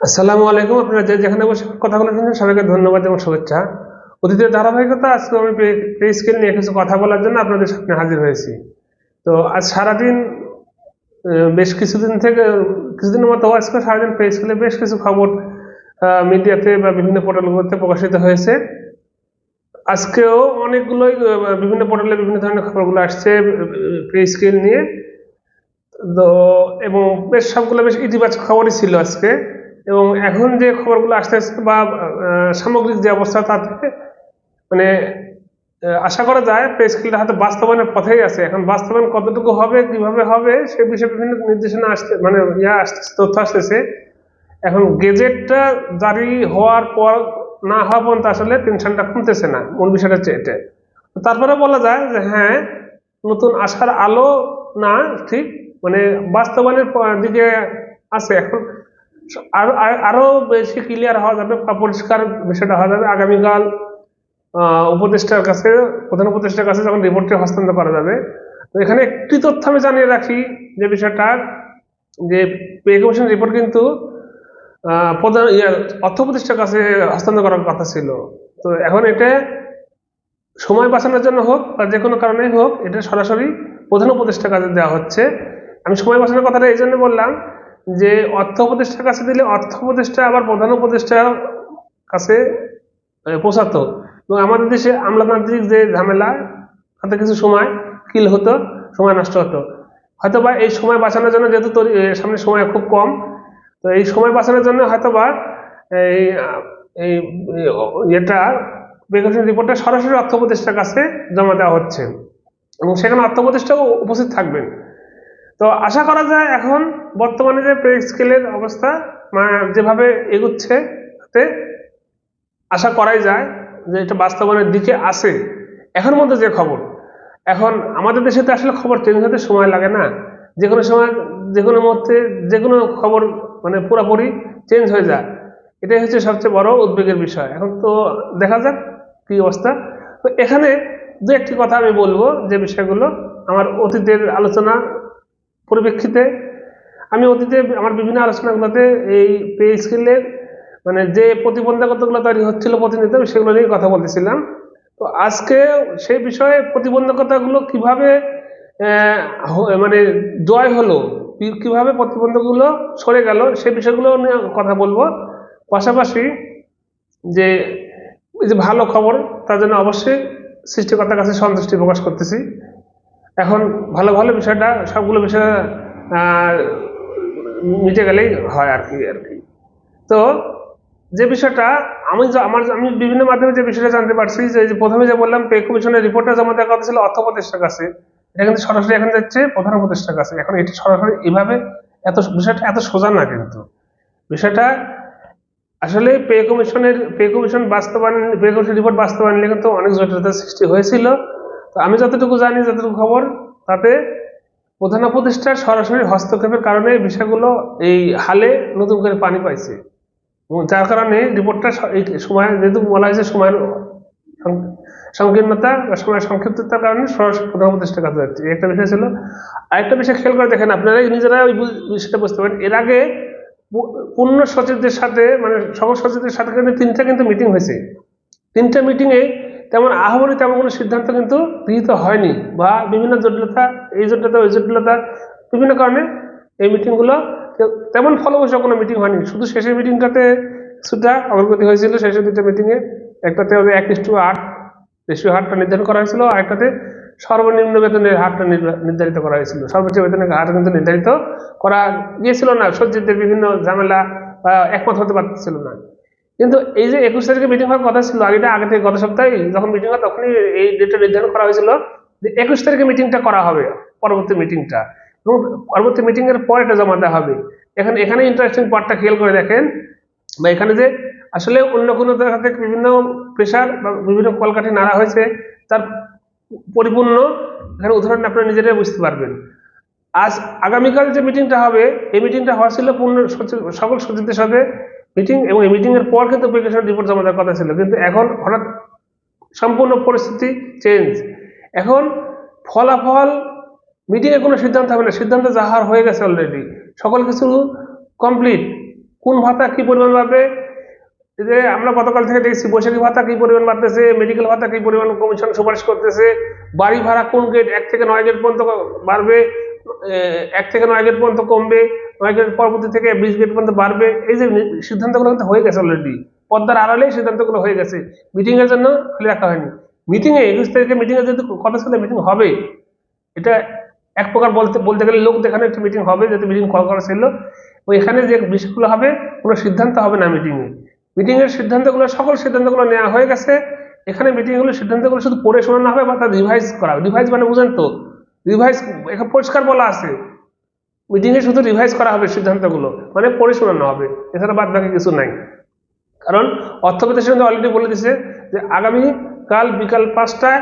আসসালামু আলাইকুম, আপনারা যে যেখানে বসে কথাগুলো শুনছেন, সবাইকে ধন্যবাদ এবং শুভেচ্ছা। অতীতের ধারাবাহিকতা, আজকে আমি পে স্কেল নিয়ে কিছু কথা বলার জন্য আপনাদের সামনে হাজির হয়েছি। তো আজ সারাদিন বেশ কিছুদিন থেকে, কিছুদিনের মতো আজকে সারাদিন পে স্কেলে বেশ কিছু খবর মিডিয়াতে বা বিভিন্ন পোর্টালগুলোতে প্রকাশিত হয়েছে। আজকেও অনেকগুলোই বিভিন্ন পোর্টালে বিভিন্ন ধরনের খবরগুলো আসছে পে স্কেল নিয়ে। তো, এবং বেশ সবগুলো বেশ ইতিবাচক খবরই ছিল আজকে। এবং এখন যে খবরগুলো আসতেছে বা সামগ্রিক যে অবস্থা তাতে মানে আশা করা যায় পে স্কেলটা হয়তো বাস্তবায়নের পথেই আছে। এখন বাস্তবায়ন কতটুকু হবে, কীভাবে হবে, সে বিষয়ে বিভিন্ন নির্দেশনা আসতে মানে ইয়া আসতেছে, তথ্য আসতেছে। এখন গেজেটটা জারি হওয়ার পর না হওয়া পর্যন্ত আসলে টেনশনটা কমতেছে না, মূল বিষয়টা হচ্ছে এটা। তারপরে বলা যায় যে হ্যাঁ নতুন আশার আলো না, ঠিক? মানে বাস্তবায়নের দিকে আছে। এখন আরও, আরো- আরও বেশি ক্লিয়ার হওয়া যাবে পরিষ্কার বিষয়টা হওয়া যাবে। আগামীকাল উপদেষ্টার কাছে, প্রধান উপদেষ্টার কাছে যখন রিপোর্টটি হস্তান্তর করা যাবে, তো এখানে একটি তথ্য আমি জানিয়ে রাখি যে বিষয়টা, যে পে কমিশন রিপোর্ট কিন্তু প্রধান ইয়ে অর্থ উপদেষ্টার কাছে হস্তান্তর করার কথা ছিল। তো এখন এটা সময় বাঁচানোর জন্য হোক বা যে কোনো কারণে হোক, এটা সরাসরি প্রধান উপদেষ্টার কাছে দেওয়া হচ্ছে। আমি সময় বাঁচানোর কথাটা এই জন্য বললাম যে অর্থ উপদেষ্টার কাছে দিলে অর্থ উপদেষ্টা আবার প্রধান উপদেষ্টার কাছে আহ, পৌঁছাতো। এবং আমাদের দেশে আমলাতান্ত্রিক যে ঝামেলা তাতে কিছু সময় কিল হতো সময় নষ্ট হতো। হয়তো বা এই সময় বাঁচানোর জন্য যেহেতু সামনে সময় খুব কম তো এই সময় বাঁচানোর জন্য হয়তো বা এই এই এটা বেকার রিপোর্টটা সরাসরি অর্থ উপদেষ্টার কাছে জমা দেওয়া হচ্ছে। এবং সেখানে অর্থ উপদেষ্টাও উপস্থিত থাকবেন। তো আশা করা যায় এখন বর্তমানে যে পে স্কেলের অবস্থা যেভাবে এগুচ্ছে, তাতে আশা করাই যায় যে এটা বাস্তবায়নের দিকে আসে। এখন মধ্যে যে খবর, এখন আমাদের দেশে তো আসলে খবর চেঞ্জ হতে সময় লাগে না। যে কোনো সময়, যে কোনো মুহূর্তে, যে কোনো খবর মানে পুরোপুরি চেঞ্জ হয়ে যায়। এটাই হচ্ছে সবচেয়ে বড় উদ্বেগের বিষয়। এখন তো দেখা যাক কি অবস্থা। তো এখানে দু একটি কথা আমি বলব যে বিষয়গুলো। আমার অতীতের আলোচনা পরিপ্রেক্ষিতে আমি অতীতে আমার বিভিন্ন আলোচনাগুলোতে এই পে স্কেলের মানে যে প্রতিবন্ধকতাগুলো তৈরি হচ্ছিল আমি সেগুলো নিয়ে কথা বলতেছিলাম। তো আজকে সেই বিষয়ে প্রতিবন্ধকতাগুলো কীভাবে মানে জয় হলো কীভাবে প্রতিবন্ধকগুলো সরে গেল, সে বিষয়গুলো নিয়ে কথা বলব। পাশাপাশি যে যে ভালো খবর, তার জন্য অবশ্যই সৃষ্টিকর্তার কাছে সন্তুষ্টি প্রকাশ করতেছি। এখন ভালো ভালো বিষয়টা সবগুলো বিষয় মিটে গেলেই হয় আর কি আর কি। তো যে বিষয়টা আমি আমার আমি বিভিন্ন মাধ্যমে যে বিষয়টা জানতে পারছি, যে প্রথমে যে বললাম পে কমিশনের রিপোর্টটা জমা দেওয়ার কথা ছিল অর্থ উপদেষ্টার কাছে, এটা কিন্তু সরাসরি এখন যাচ্ছে প্রধান উপদেষ্টার কাছে। এখন এটি সরাসরি এভাবে এত বিষয়টা এত সোজা না কিন্তু। বিষয়টা আসলে পে কমিশনের, পে কমিশন বাস্তবায়ন, পে কমিশন রিপোর্ট বাস্তবায়ন নিয়ে কিন্তু অনেক জটিলতার সৃষ্টি হয়েছিল। তো আমি যতটুকু জানি, যতটুকু খবর, তাতে প্রধান উপদেষ্টার সরাসরি হস্তক্ষেপের কারণে বিষয়গুলো এই হালে নতুন করে পানি পাইছে। এবং যার কারণে রিপোর্টটা সময় যেহেতু বলা হয়েছে সময়ের সংকীর্ণতা বা সময়ের সংক্ষিপ্ততার কারণে সরাসরি প্রধান উপদেষ্টার কাছে যাচ্ছে। একটা বিষয় ছিল, আরেকটা বিষয় খেয়াল করে দেখেন, আপনারা নিজেরা ওই বিষয়টা বুঝতে পারেন। এর আগে পূর্ণ সচিবদের সাথে মানে সকল সচিবদের সাথে কিন্তু তিনটা কিন্তু মিটিং হয়েছে। তিনটা মিটিংয়ে তেমন আহ্বানি তেমন কোনো সিদ্ধান্ত কিন্তু গৃহীত হয়নি বা বিভিন্ন জটিলতা, এই জটিলতা, ওই জটিলতা, বিভিন্ন কারণে এই মিটিংগুলো তেমন ফলবসে কোনো মিটিং হয়নি। শুধু শেষের মিটিংটাতে কিছুটা অগ্রগতি হয়েছিল, শেষের দুটো মিটিংয়ে একটাতে ওদের এক ইস্টু আট রেশিও হারটা নির্ধারণ করা হয়েছিল, আর একটাতে সর্বনিম্ন বেতনের হারটা নির্ধারিত করা হয়েছিল। সর্বোচ্চ বেতনের হার কিন্তু নির্ধারিত করা গিয়েছিল না। সজ্জিতদের বিভিন্ন ঝামেলা একমত হতে পারছিল না। কিন্তু এই যে একুশ তারিখে মিটিং হওয়ার কথা ছিল, আগেটা, আগে থেকে গত সপ্তাহে যখন মিটিং হয় তখনই এই ডেটটা নির্ধারণ করা হয়েছিল যে একুশ তারিখে মিটিংটা করা হবে, পরবর্তী মিটিংটা এবং পরবর্তী মিটিং এর পর এটা জমা দেওয়া হবে। এখানে এখানে ইন্টারেস্টিং পার্টটা খেয়াল করে দেখেন। বা এখানে যে আসলে অন্য কোনো জায়গা থেকে বিভিন্ন প্রেশার বা বিভিন্ন কলকাঠি নাড়া হয়েছে, তার পরিপূর্ণ এখানে উদাহরণ আপনারা নিজেরাই বুঝতে পারবেন। আজ আগামীকাল যে মিটিংটা হবে, এই মিটিংটা হওয়া ছিল পূর্ণ সকল সচিবদের সাথে মিটিং এবং এই মিটিংয়ের পর কিন্তু প্রিপারেশন রিপোর্ট জমা দেওয়ার কথা ছিল। কিন্তু এখন হঠাৎ সম্পূর্ণ পরিস্থিতি চেঞ্জ এখন ফলাফল মিটিংয়ে কোনো সিদ্ধান্ত হবে না। সিদ্ধান্ত যাহার হয়ে গেছে অলরেডি সকল কিছু কমপ্লিট কোন ভাতা কি পরিমাণ এই যে আমরা গতকাল থেকে দেখছি বৈশাখী ভাতা কি পরিমাণ বাড়তেছে মেডিকেল ভাতা কি পরিমাণ কমিশন সুপারিশ করতেছে, বাড়ি ভাড়া কোন গেট এক থেকে নয় গেট পর্যন্ত বাড়বে এক থেকে নয় গেট পর্যন্ত কমবে, নয় গেট পরবর্তী থেকে বিশ গেট পর্যন্ত বাড়বে, এই যে সিদ্ধান্তগুলো কিন্তু হয়ে গেছে অলরেডি পদ্মার আড়ালেই সিদ্ধান্তগুলো হয়ে গেছে। মিটিং এর জন্য খুলে রাখা হয়নি। মিটিং এ একুশ তারিখে মিটিং এ যদি কথা ছিল মিটিং হবে। এটা এক প্রকার বলতে বলতে গেলে লোক দেখানো একটা মিটিং হবে যদি মিটিং কল করা ছিল। এখানে যে বিষয়গুলো হবে, কোনো সিদ্ধান্ত হবে না মিটিংয়ে মিটিং এর সিদ্ধান্তগুলো, সকল সিদ্ধান্তগুলো নেওয়া হয়ে গেছে। এখানে মিটিংগুলো সিদ্ধান্তগুলো শুধু পড়ে শোনানো হবে বা তার রিভাইজ করা রিভাইজ মানে বুঝেন তো রিভাইজ এখানে পরিষ্কার বলা আছে। মিটিং এ শুধু রিভাইজ করা হবে সিদ্ধান্তগুলো মানে পড়ে শোনানো হবে। এছাড়া বাদ বাকি কিছু নাই। কারণ অর্থবিত্তের সঙ্গে অলরেডি বলে দিছে যে আগামী কাল বিকাল পাঁচটায়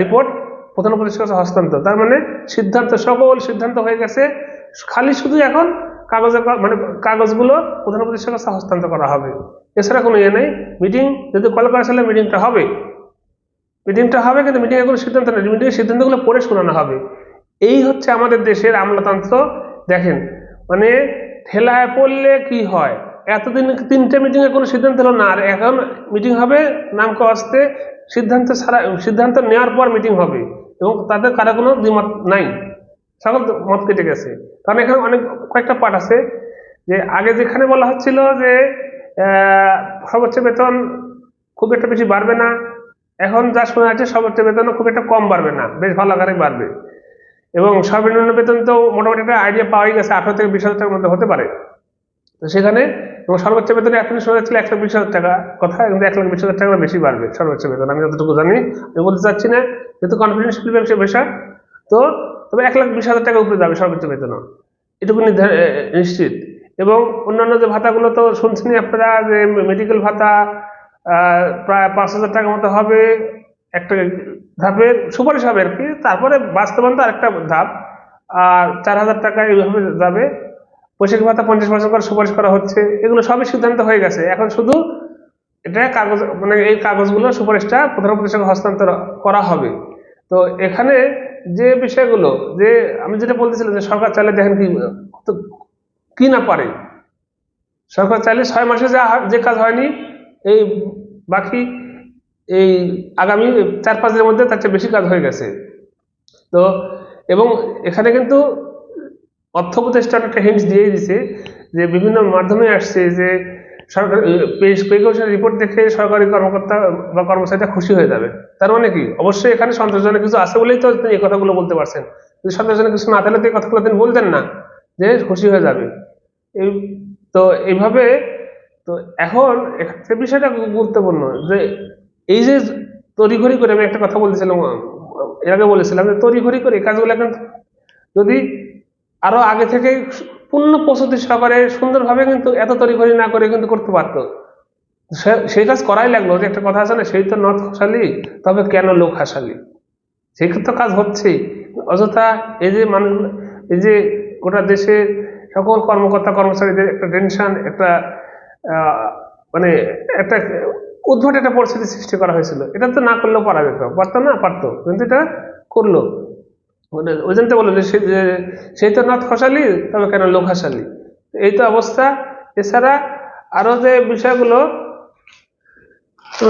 রিপোর্ট প্রধান উপদেষ্টার কাছে হস্তান্তর। তার মানে সিদ্ধান্ত, সকল সিদ্ধান্ত হয়ে গেছে। খালি শুধু এখন কাগজের কা- মানে কাগজগুলো প্রধান কাছে হস্তান্তর করা হবে। এছাড়া কোনো ইয়ে নেই। মিটিং যদি কল করা ছিল মিটিংটা হবে। মিটিংটা হবে কিন্তু মিটিংয়ে কোনো সিদ্ধান্ত নেই। মিটিংয়ের সিদ্ধান্তগুলো পড়ে শোনানো হবে। এই হচ্ছে আমাদের দেশের আমলাতন্ত্র। দেখেন মানে ঠেলায় পড়লে কি হয়? এতদিন তিনটে মিটিংয়ে কোনো সিদ্ধান্ত হলো না। আর এখন মিটিং হবে নাম আসতে। সিদ্ধান্ত ছাড়া সিদ্ধান্ত নেওয়ার পর মিটিং হবে। এবং তাদের কারও কোনো দ্বিমত নাই। সকল মত কেটে গেছে। কারণ এখানে অনেক, কয়েকটা পার্ট আছে যে আগে যেখানে বলা হচ্ছিল যে সর্বোচ্চ বেতন খুব একটা বেশি বাড়বে না, এখন যা শোনা যাচ্ছে সর্বোচ্চ বেতনও খুব একটা কম বাড়বে না, বেশ ভালো আকারে বাড়বে। এবং সর্বনিম্ন বেতন তো মোটামুটি একটা আইডিয়া পাওয়াই গেছে, আঠারো থেকে বিশ হাজার টাকার মধ্যে হতে পারে। তো সেখানে এবং সর্বোচ্চ বেতন এখন শোনা যাচ্ছিল এক লাখ বিশ হাজার টাকা কথা কিন্তু এক লাখ বিশ হাজার টাকা বেশি বাড়বে সর্বোচ্চ বেতন। আমি যতটুকু জানি, আমি বলতে চাচ্ছি না, যেহেতু কনফিডেন্সিয়াল ব্যবসা তো তবে এক লাখ বিশ হাজার টাকা উপরে যাবে সর্বোচ্চ বেতন এটুকু নিশ্চিত। এবং অন্যান্য যে ভাতাগুলো তো শুনছেনই আপনারা যে মেডিকেল ভাতা প্রায় পাঁচ হাজার টাকার মতো হবে একটা ধাপের সুপারিশ হবে আর কি। তারপরে বাস্তবায়ন তো আরেকটা ধাপ। আর চার হাজার টাকা এইভাবে যাবে। বৈশাখী ভাতা পঞ্চাশ পার্সেন্ট করে সুপারিশ করা হচ্ছে। এগুলো সবই সিদ্ধান্ত হয়ে গেছে। এখন শুধু এটা কাগজ মানে এই কাগজগুলো সুপারিশটা প্রধান উপদেষ্টাকে হস্তান্তর করা হবে। তো এখানে যে বিষয়গুলো, যে আমি যেটা বলতেছিলাম যে সরকার চাইলে দেখেন কি কি না পারে? সরকার চাইলে ছয় মাসে যা যে কাজ হয়নি, এই বাকি এই আগামী চার পাঁচ দিনের মধ্যে তার চেয়ে বেশি কাজ হয়ে গেছে। তো এবং এখানে কিন্তু অর্থ উপদেষ্টা একটা হিন্টস দিয়ে দিছে যে বিভিন্ন মাধ্যমে আসছে যে সরকার পে কমিশনের রিপোর্ট দেখে সরকারি কর্মকর্তা বা কর্মচারীরা খুশি হয়ে যাবে। তার মানে কি? অবশ্যই এখানে সন্তোষজনক কিছু আছে বলেই তো এই কথাগুলো বলতে পারছেন। যদি সন্তোষজনক কিছু না থাকলে তো এই কথাগুলো তিনি বলতেন না, যে খুশি হয়ে যাবে। এই তো এইভাবে তো এখন এখানে বিষয়টা গুরুত্বপূর্ণ, যে এই যে তড়িঘড়ি করে আমি একটা কথা বলতেছিলাম, এর আগে বলেছিলাম যে তড়িঘড়ি করে এই কাজগুলো কিন্তু যদি আরও আগে থেকে পূর্ণ প্রস্তুতি সহকারে সুন্দরভাবে কিন্তু এত তড়িঘড়ি না করে কিন্তু করতে পারতো। সে- সেই কাজ করাই লাগল, যে একটা কথা আছে না, সেই তো নথ খসালি তবে কেন লোক হাসালি? সেই তো কাজ হচ্ছেই। অযথা এই যে মানুষ, এই যে গোটা দেশে সকল কর্মকর্তা, কর্মচারীদের একটা টেনশন একটা মানে একটা উদ্ভট একটা পরিস্থিতি সৃষ্টি করা হয়েছিল। এটা তো না করলেও পারা যেত। পারতো না, পারতো। কিন্তু এটা করল। মানে ওই জন্য বলল যে সেই তো নথ খসালি তবে কেন লোক হাসালি? এই তো অবস্থা। এছাড়া আরও যে বিষয়গুলো তো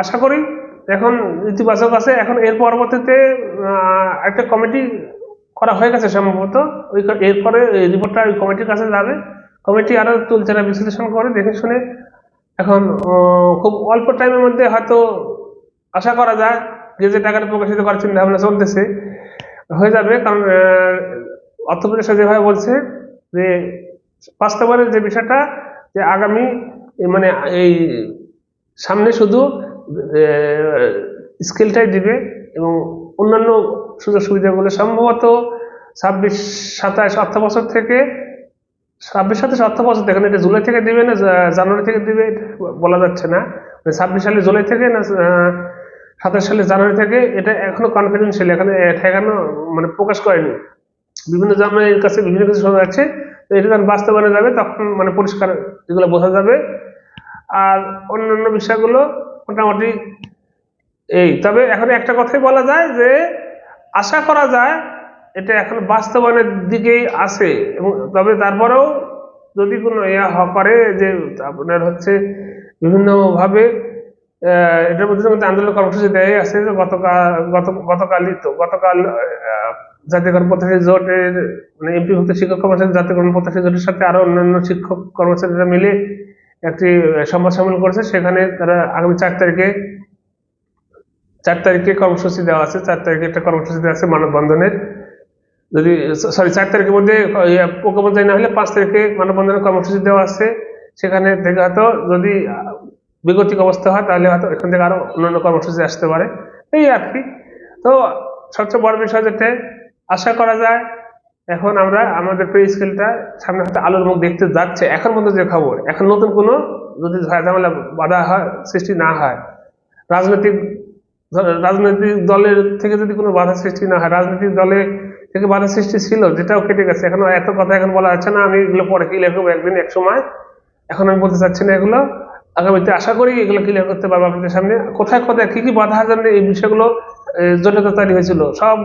আশা করি এখন ইতিবাচক আছে। এখন এর পরবর্তীতে একটা কমিটি করা হয়ে গেছে সম্ভবত। ওই এরপরে রিপোর্টটা ওই কমিটির কাছে যাবে। কমিটি আরও তুলছে না, বিশ্লেষণ করে দেখে শুনে। এখন খুব অল্প টাইমের মধ্যে হয়তো আশা করা যায়। যে যে টাকাটা প্রকাশিত করার চিন্তা ভাবনা চলতেছে, হয়ে যাবে কারণ অর্থ যেভাবে বলছে যে বাস্তবায়নের যে বিষয়টা, যে আগামী মানে এই সামনে শুধু স্কেলটাই দিবে এবং অন্যান্য সুযোগ সুবিধাগুলো সম্ভবত ছাব্বিশ, সাতাশ অর্থ বছর থেকে, ছাব্বিশ, সাতাশ অর্থ বছর থেকে এটা জুলাই থেকে দিবে না জানুয়ারি থেকে দিবে বলা যাচ্ছে না। মানে ছাব্বিশ সালে জুলাই থেকে না সাতাশ সালে জানুয়ারি থেকে এটা এখনও কনফিডেন্সিয়াল এখানে ঠেকানো মানে প্রকাশ করেনি। বিভিন্ন জামাইয়ের কাছে বিভিন্ন কিছু শোনা যাচ্ছে এটা যখন বাস্তবায়নে যাবে, তখন মানে পরিষ্কার এগুলো বোঝা যাবে। আর অন্যান্য বিষয়গুলো মোটামুটি এই, তবে এখন একটা কথাই বলা যায় যে, আশা করা যায় এটা এখন বাস্তবায়নের দিকেই আছে, এবং তবে তারপরেও যদি কোনো ইয়া করে যে আপনার হচ্ছে বিভিন্নভাবে এটার মধ্যে কিন্তু আন্দোলন কর্মসূচি দেয় আছে গতকাল, গত, গতকালই তো, গতকাল জাতীয়করণ প্রত্যাশী জোটের মানে এমপিভুক্ত শিক্ষক কর্মচারী জাতীয়করণ প্রত্যাশী জোটের সাথে আরও অন্যান্য শিক্ষক কর্মচারীরা মিলে একটি সংবাদ সম্মেলন করেছে। সেখানে তারা আগামী চার তারিখে চার তারিখে কর্মসূচি দেওয়া আছে। চার তারিখে একটা কর্মসূচি দেওয়া আছে মানববন্ধনের। যদি সরি চার তারিখের মধ্যে প্রকল্পঞ্চায় না হলে পাঁচ তারিখে মানববন্ধনের কর্মসূচি দেওয়া আছে। সেখানে থেকে হয়তো যদি বিগতিক অবস্থা হয়, তাহলে হয়তো এখান থেকে আরও অন্যান্য কর্মসূচি আসতে পারে। এই আর কি। তো সবচেয়ে বড় বিষয় যেটা আশা করা যায় এখন আমরা আমাদের পে স্কেলটা সামনে হয়তো আলোর মুখ দেখতে যাচ্ছে। এখন পর্যন্ত যে খবর, এখন নতুন কোনো যদি ঝামেলা বাধা হয়, সৃষ্টি না হয়, রাজনৈতিক রাজনৈতিক দলের থেকে যদি কোনো বাধা সৃষ্টি না হয়, রাজনৈতিক দলে থেকে বাধা সৃষ্টি ছিল, যেটাও কেটে গেছে। এখন এত কথা এখন বলা যাচ্ছে না, আমি এগুলো পরে ক্লিয়ার করব একদিন, এক সময়। এখন আমি বলতে চাচ্ছি না এগুলো। আগামীতে আশা করি এগুলো ক্লিয়ার করতে পারব আপনাদের সামনে। কোথায় কোথায় কী কি বাধার জন্য এই বিষয়গুলো জটিলতা তৈরি হয়েছিল, সব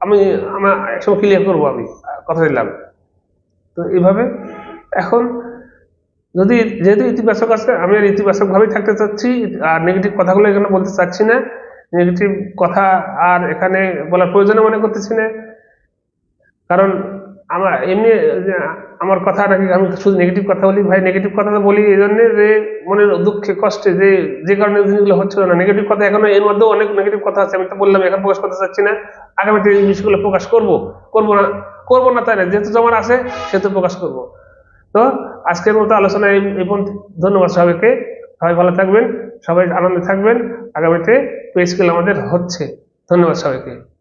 আমি, আমার একসময় ক্লিয়ার করব আমি, কথা দিলাম। তো এইভাবে এখন যদি, যেহেতু ইতিবাচক আছে, আমি আর ইতিবাচকভাবেই থাকতে চাচ্ছি, আর নেগেটিভ কথাগুলো এখানে বলতে চাচ্ছি না। নেগেটিভ কথা আর এখানে বলার প্রয়োজন মনে করতেছি না। কারণ আমার এমনি আমার কথা নাকি আমি শুধু নেগেটিভ কথা বলি? ভাই নেগেটিভ কথা তো বলি এই জন্যে যে মনের দুঃখে, কষ্টে, যে যে কারণে জিনিসগুলো হচ্ছিল না। নেগেটিভ কথা এখনও এর মধ্যেও অনেক নেগেটিভ কথা আছে, আমি তো বললাম, এখন প্রকাশ করতে চাচ্ছি না। আগামীতে এই জিনিসগুলো প্রকাশ করব। করব না করব না তাই না? যেহেতু জমার আছে, সেহেতু প্রকাশ করব। তো আজকের মতো আলোচনা এই পর্যন্ত। ধন্যবাদ সবাইকে। সবাই ভালো থাকবেন, সবাই আনন্দে থাকবেন। আগামীতে পে স্কেল আমাদের হচ্ছে। ধন্যবাদ সবাইকে।